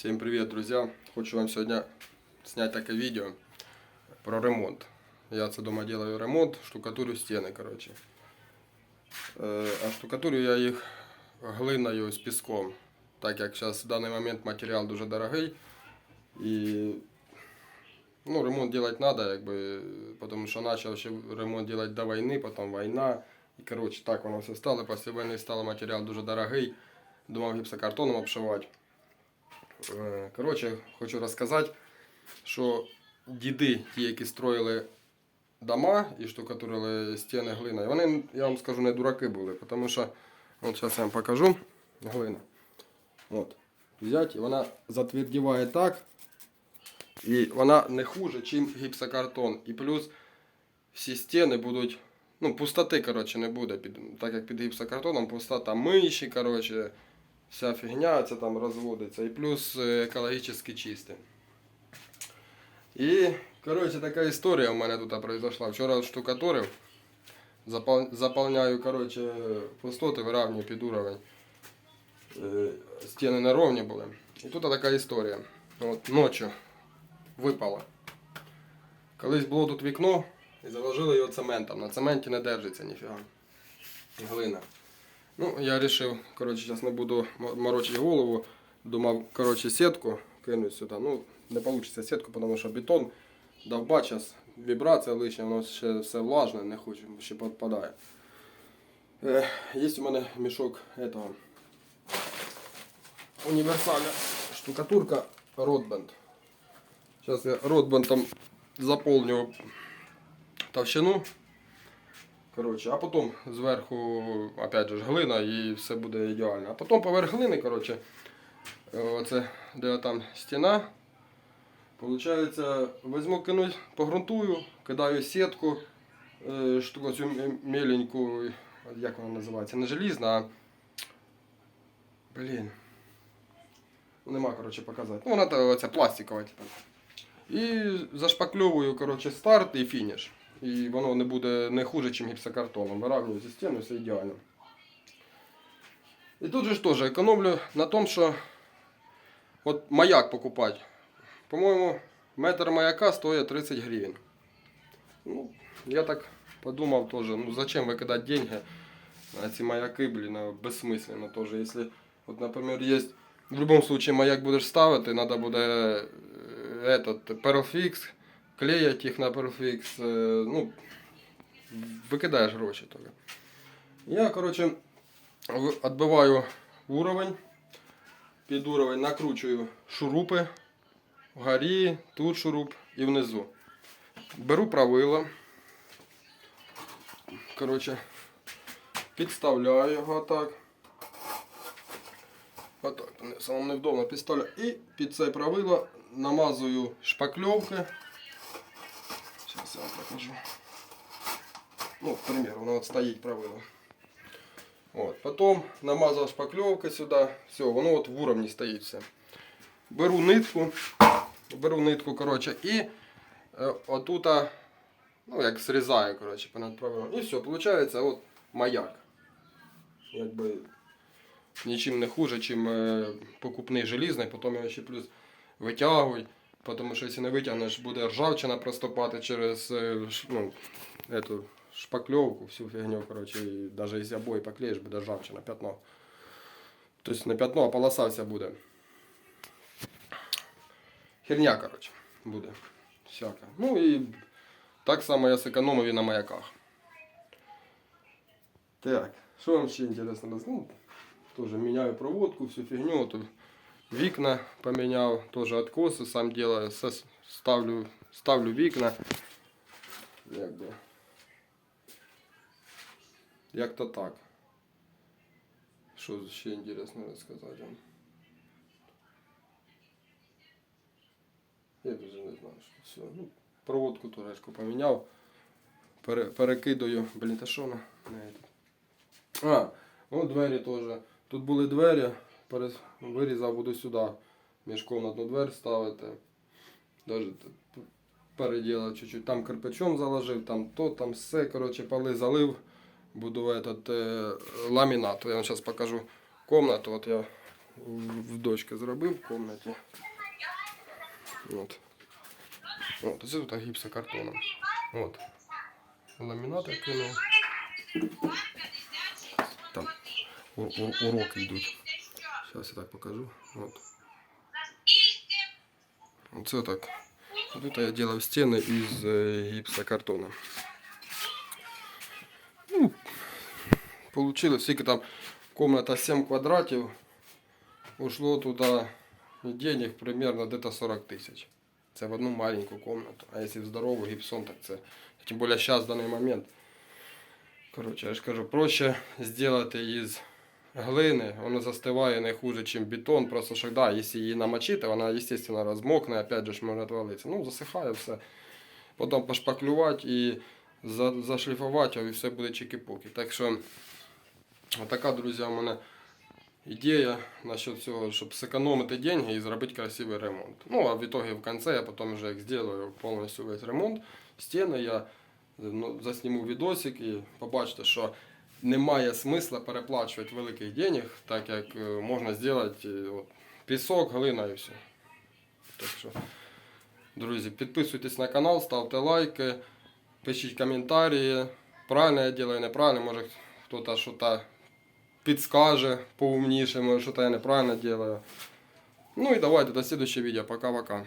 Всем привет, друзья! Хочу вам сегодня снять такое видео про ремонт. Я це дома делаю ремонт, штукатурю стіни, короче. Е, А штукатурю я їх глиною з піском, так як зараз в даний момент матеріал дуже дорогий. І ну, ремонт делать надо, якби, тому що почав ще ремонт делать до війни, потім війна. І коротше, так воно все стало. Після війни став матеріал дуже дорогий. Думав гіпсокартоном обшивати. Е, Коротше, хочу розказати, що діди, ті, які строїли дома і штукатурили стіни глиною, вони, я вам скажу, не дураки були, тому що, от зараз я вам покажу, глина. От, взять, вона затвердіває так, і вона не хуже, ніж гіпсокартон. І плюс всі стіни будуть, ну, пустоти, коротше, не буде, під, так як під гіпсокартоном пустота миші, коротше, вся фігня це там розводиться. І плюс е, екологічно чисте. І, коротше, така історія у мене тут произошла. Вчора штукатурив, запал- заполняю, коротше, пустоти, виравнюю під уровень. Е, Стіни неровні були. І тут така історія. От ночі випало. Колись було тут вікно і заложили його цементом. На цементі не держиться ніфіга. Глина. Ну, я вирішив, коротше, зараз не буду морочити голову. Думав, коротше, сітку кинуть сюди. Ну, не вийде сітку, тому що бетон довба зараз вібрація лишня, воно ще все влажне, не хочу, ще підпадає. Е, є у мене мішок этого універсальна штукатурка Ротбенд. Зараз я Ротбендом заповню товщину. Коротше, а потім зверху, опять же, глина і все буде ідеально. А потім поверх глини, коротше, е, оце, де там стіна. Получається, візьму кинуть, погрунтую, кидаю сітку, е, штуку цю меленьку, як вона називається, не желізна, а. Блін. Нема, коротше, показати. Ну, вона оця пластикова, типу. І зашпакльовую, коротше, старт і фініш. І воно не буде не хуже, ніж гіпсокартоном. Виравнюю зі стіну, все ідеально. І тут же ж теж економлю на тому, що от маяк покупати. По-моєму, метр маяка стоїть 30 гривень. Ну, я так подумав теж, ну зачем викидати деньги на ці маяки, блін, безсмисленно теж. Якщо, наприклад, є в будь-якому случае маяк будеш ставити, треба буде е, этот, Perlfix, клеять їх на Perlfix, е, ну, викидаєш гроші тільки. Я, коротше, відбиваю уровень, під уровень накручую шурупи, вгорі, тут шуруп і внизу. Беру правило. Коротше, підставляю його так. Отак, не- самому невдобно підставляю. І під це правило намазую шпакльовки. Зараз я вам покажу. Ну, к примеру, воно от стоїть правило. От, потім намазав шпакльовки сюди. Все, воно от в уровні стоїть все. Беру нитку, беру нитку, коротше, і е, отута, ну, як зрізаю, коротше, понад правилом. І все, виходить, от маяк. Якби нічим не хуже, чим е, покупний желізний, потім його ще плюс витягуй, тому що якщо не витягнеш, буде ржавчина проступати через е, ну, эту шпакльовку, всю фігню, коротше, і навіть якщо обої поклеїш, буде ржавчина, пятно. Тобто не пятно, а полоса вся буде. Херня, коротше, буде. Всяка. Ну і так само я зекономив і на маяках. Так, що вам ще інтересно ну, Тоже меняю проводку, всю фигню. Тут вікна поменял, тоже откосы сам делаю. Все ставлю, ставлю вікна. Як би. Як то так. Що ще інтересно розказати вам? Я даже не знаю, що все. Ну, проводку туречку поміняв. Пере, перекидаю. Блін, та що вона? А, ну двері теж. Тут були двері, вирізав, буду сюди мішком одну двері ставити. Даже переділав чуть-чуть. Там кирпичом заложив, там то, там все. Коротше, поли залив. Буду этот, е, ламінат. Я вам зараз покажу комнату. От я в дочки зробив в кімнаті. От. От, це тут гіпсокартоном. От. Ламінати кинув. Там уроки йдуть. Зараз я так покажу. От. Оце так. Тут я делав стіни із е, гіпсокартону. Ну, получилось, скільки там комната 7 квадратів. Ушло туди денег примерно где-то 40 тисяч. Це в одну маленьку комнату. А якщо в здорову гіпсон, так це. Тим більше зараз в даний момент. Коротше, я ж кажу, проще зробити із глини, воно застиває не хуже, ніж бетон. Просто що да, якщо її намочити, вона, естественно, розмокне, опять же може отвалитися. Ну, засихає все. Потім пошпаклювати і за, зашліфувати, і все буде чики-пуки. Так що, така, друзі, у мене ідея насчет цього, щоб зекономити деньги і зробити красивий ремонт. Ну, а в итоге в конце я потім вже зроблю повністю весь ремонт. Стіни я ну, засніму відосик і побачите, що немає смисла переплачувати великих денег, так як е, можна зробити е, от, пісок, глина і все. Так що, друзі, підписуйтесь на канал, ставте лайки, пишіть коментарі. Правильно я делаю, неправильно, може хтось щось підскаже поумніше, може щось я неправильно делаю. Ну і давайте до следующего видео. Пока-пока.